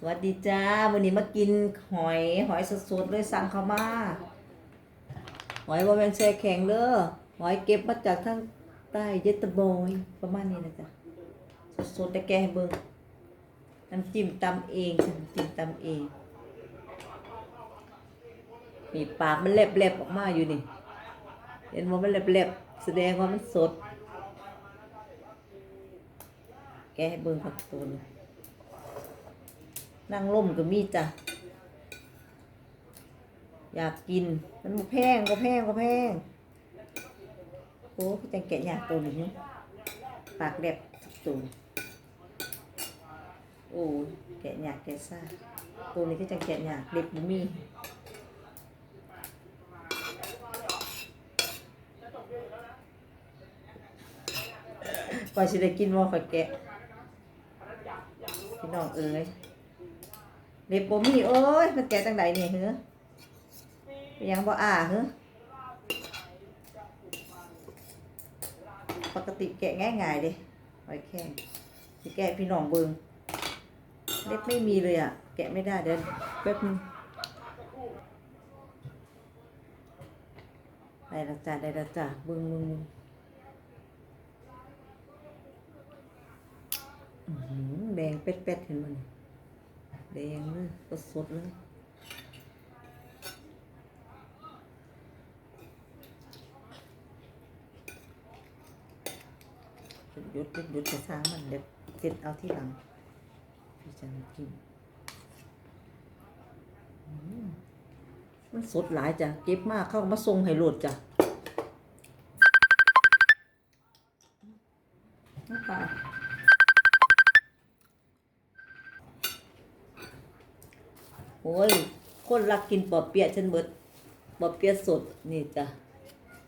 สวัสดีจ้าวันนี้มากินหอยหอยสดๆเลยสั่งเขามาหอยว่าเป็นแช่แข็งเด้อหอยเก็บมาจากทางใต้เยตบอยประมาณนี้นะจ๊ะสดๆแต่แกให้เบิ่งน้ำจิ้มตำเองจ้ะน้ำจิ้มตำเองมีปากมันแลบๆออกมาอยู่นี่ เห็นว่ามันแลบๆแสดงว่ามันสด แกให้เบิ่งผักตัวนี้ นั่งล่มก็มีจ้ะ อยากกิน มันแพงก็แพงก็แพงโอ้พี่จังแกะยากตัวหนึ่งปากแดบทุกตัวโอ้แกะยากแกะซ่าตัวนี้ก็จังแกะยากเด็บบ่มีก่อนสิได้กินว่าข่อยแกะพี่น้องเอ้ย เล็บบ่มีโอ้ยมันแกะจังไดเนี่ยเฮ้อไปยังบ่อ่าเฮ้อปกติแกะง่ายๆเด้หอยแข้งสิแกะพี่น้องเบิงเล็บไม่มีเลยอะ แกะไม่ได้เดี๋ยวแป๊บนึงได้และจ้ะได้และจ้ะเบิงมึงมึงอื้อหือแดงเป็ดๆเห็นมัน แดงเลยสดๆเลยยุดยุดยุดจะสร้ามันเด็ดเสร็จเอาที่หลังพี่จะมากินมันสดหลายจ้ะเก็บมากเข้ามาส่งให้โหลดจ้ะนะคะ โอ้ย คนรักกินปอเปี๊ยะฉันเบิดปอเปี๊ยะสดนี่จ้ะ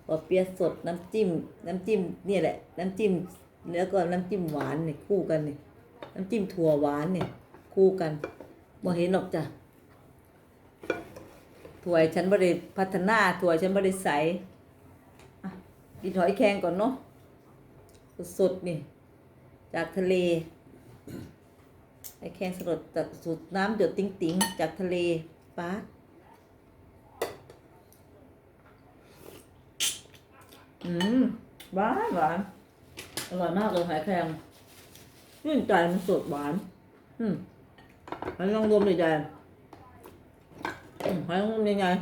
ปอเปี๊ยะสดน้ำจิ้ม น้ำจิ้มนี่แหละ น้ำจิ้มแล้วก็น้ำจิ้มหวานนี่คู่กันนี่น้ำจิ้มถั่วหวานนี่คู่กันบ่เห็นหรอกจ้ะถั่วฉันบ่ได้พัฒนาถั่วฉันบ่ได้ใสอะกินหอยแครงก่อนเนาะสดๆนี่ จากทะเล หอยแครงสดจากสูตรน้ำเดือดติ๋งๆจากทะเลป้าอืมหวานหวานอร่อยมากเลยหอยแครงชื่นใจมันสดหวาน อืมหอยนางรมใหญ่ๆหอยนางรมใหญ่ๆ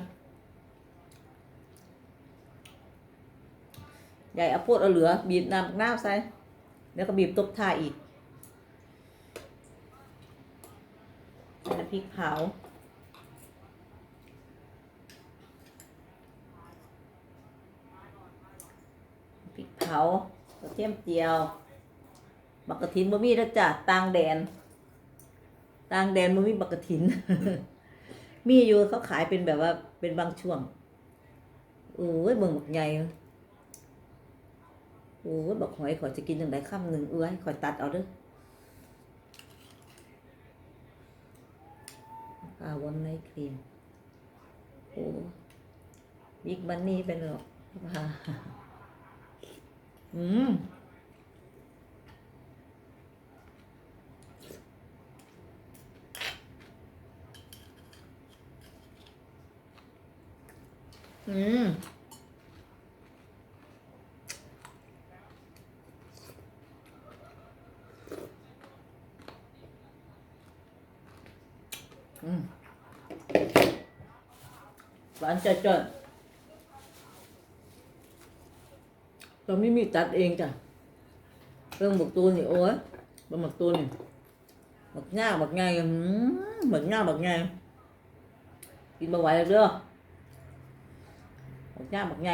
ใหญ่เอาโพดเอาเหลือ บีบน้ำน้ำใส่แล้วก็บีบตบทาอีกใส่ น้ำพริกเผา พริกเผากระเทียมเจียว บักกะถินบ่มีแล้วจ้ะตางแดน ตางแดนบ่มีบักกะถิน มีอยู่เขาขายเป็นแบบว่าเป็นบางช่วงโอ้ยเบิ่งบักใหญ่โอ้ยบักหอยขอจะกินจังไดคำหนึ่งเอื้อยขอตัดเอาเด้อ อาวันในครีมโอ้บิ๊กบันนี่เป็นหรอกอืมอืม อืม หวานจัดจ้ะเราไม่มีตัดเองจ้ะเรื่องบักตูนนี่โอ้ยบะหมกตูนนี่บักง่าบักไงอืมบักง่าบักไงกินมาไหวแล้วเด้อบักง่าบักไง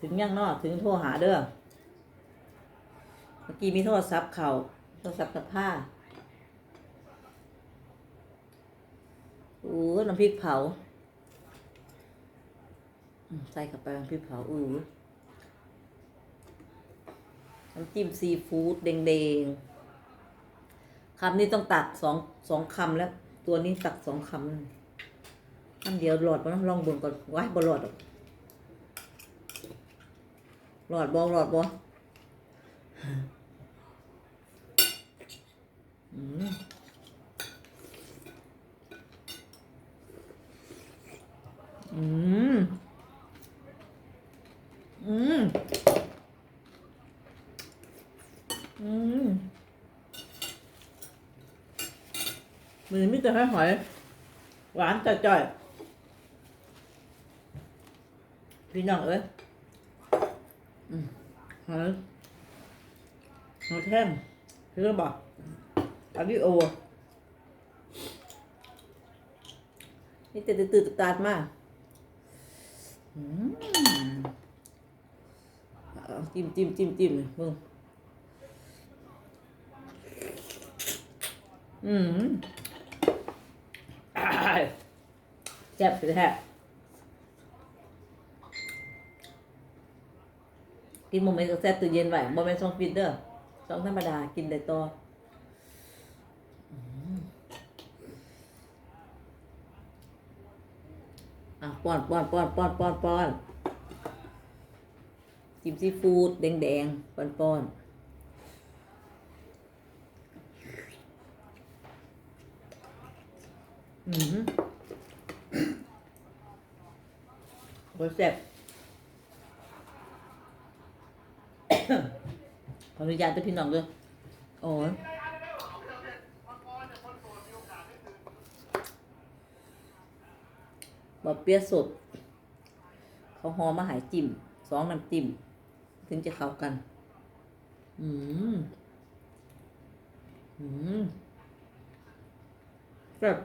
ถึงยังนาะถึงโทรหาเด้อเมื่อกี้มีโทรศัพท์เขาโทรศัพท์กับผ้า โอ้น้ำพริกเผาใส่เข้าไปน้ำพริกเผาอือน้ำจิ้มซีฟู้ดแดงๆคำนี้ต้องตักสองสองคำแล้ว ตัวนี้ตักสองคำคำเดียวหลอดมาลองบิ่งก่อนว้ายบ่หลอดหรอกหลอดบ่หลอดบ่อืม อืม อืม อืมมือมิจะให้หอย หวานจ่อยๆพี่น้องเอ้ย อืมหอยหอยแท่งคือบอกอาวิโอนี่ตื่นตื่นตาดมาก อืมจิ้มจิ้มจิ้มจิ้มมึงอืมอ้ายแซ่บไปแท้กินโมเมนต์ก็แซ่บตู้เย็นไว้โมเมนต์ซองฟิตเดอร์ซองธรรมดา กินได้ต่อ อะ ป้อนป้อนป้อนป้อนป้อนป้อนจิ้มซีฟู้ดแดงแดงป้อนป้อนอืมรแซ่บขออนุญาตเจ้าพี่น้องด้วยโอ้ย บะเปียะสด เขาหอมาหายจิ้มสองน้ำจิ้มถึงจะเข้ากัน อืมอืมแบบ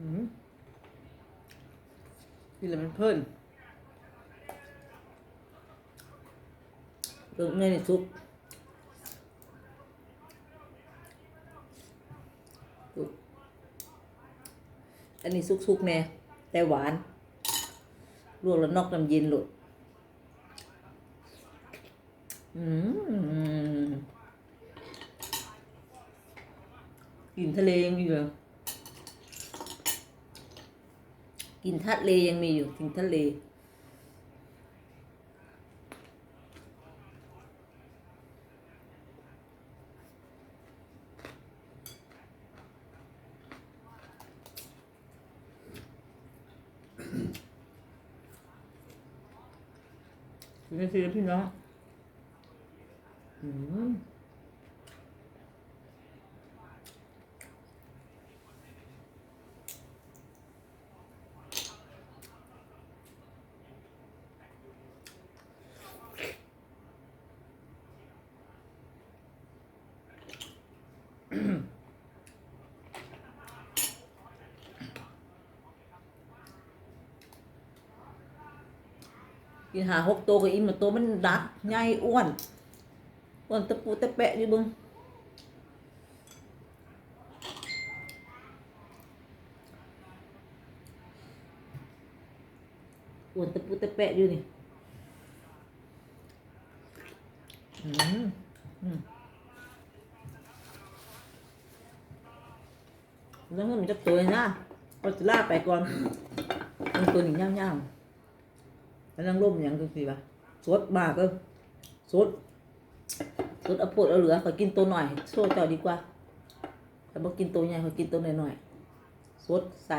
นแล้วมันเพิ่นเรื่องเนยนี่ซุปซุปอันนี้ซุกๆแน่แต่หวานลวกแล้วนอกน้ำเย็นหลุดอืมกลิ่นทะเลยังมีอยู่เลย กินทะเลยังมีอยู่กินทะเลนี่คือพี่น้องอืม กินหาหกตัวก็อิ่มหมดตัวมันดักใหญ่อ้วนอ้วนตะปูตะแปะอยู่บึงอ้วนตะปูตะแปะอยู่นี่อืมอืมแล้วมันจะตัวนะก็จะลากไปก่อนมันตัวนี้ย่างๆ แล้วนั่งร่มอย่างคือสิปะสดมากก็สดสดเอาปวดเอาเหลือขอกินตัวหน่อยโซ่เจ้าดีกว่าแต่บอกินตัวใหญ่ขอกินตัวหน่อยหน่อยสดใส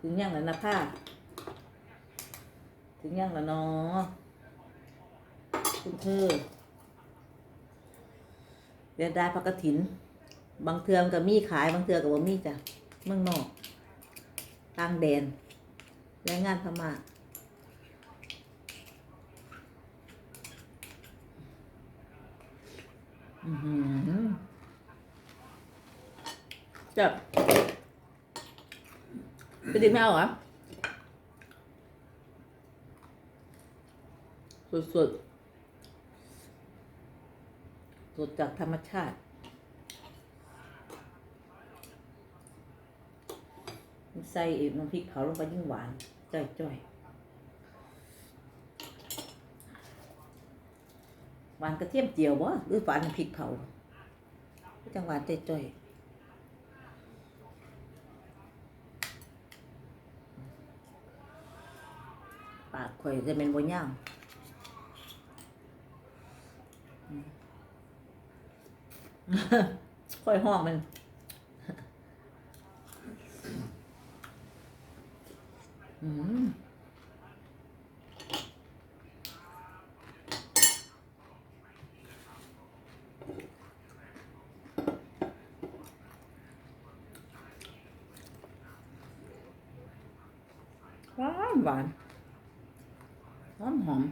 ถึงย่างแล้วนะผ้าถึงย่างแล้วเนาะคุณเธอเรียนได้พักกระถิน บางเทือมนก็มีขายบางเทือกับว่มีจ้ะเมืองนอก ต่างแดนแรงงานพม่าจับไปดิไม่เอาเหรอสดสดสดจากธรรมชาติ ใส่น้ำพริกเผาลงไปยิ่งหวานจ่อยจ่อยหวานกระเทียมเจียวบ่หรือหวานน้ำพริกเผาจังหวานจ่อยๆปากข่อยจะเป็นบ่ย่างข่อยห้องมันานหวานหอมหอม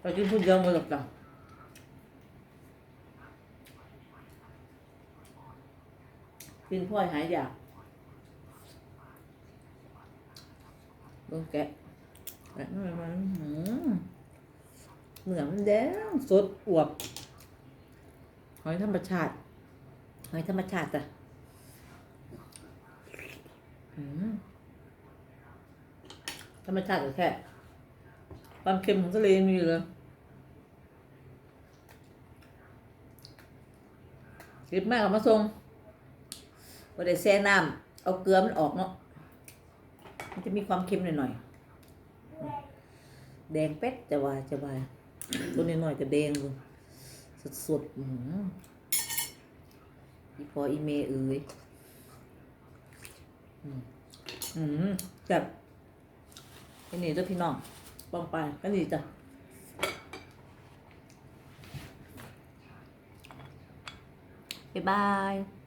ไปกินพูดเยอะมาหรอกจ้ะกินพ่อยหายอยากลงแกะแกะมันมันหืมเหนือมันแดงสดอวบ อยธรรมชาติ หอยธรรมชาติจ้ะธรรมชาติแค่ความเค็มของทะเลมีอยู่เลยรีบมากกับมาส่งพอได้แช่น้ำเอาเกลือมันออกเนาะ มันจะมีความเค็มหน่อยๆ แดงเป็ดจะว่าจะว่าตัวน้อยๆก็แดงเลย สดสดอืออีพออีเมเอ้ยอืมอืมแบบอันนี้เจ้ะพี่น้องปองไปก็นี่จ้ะบ๊ายบาย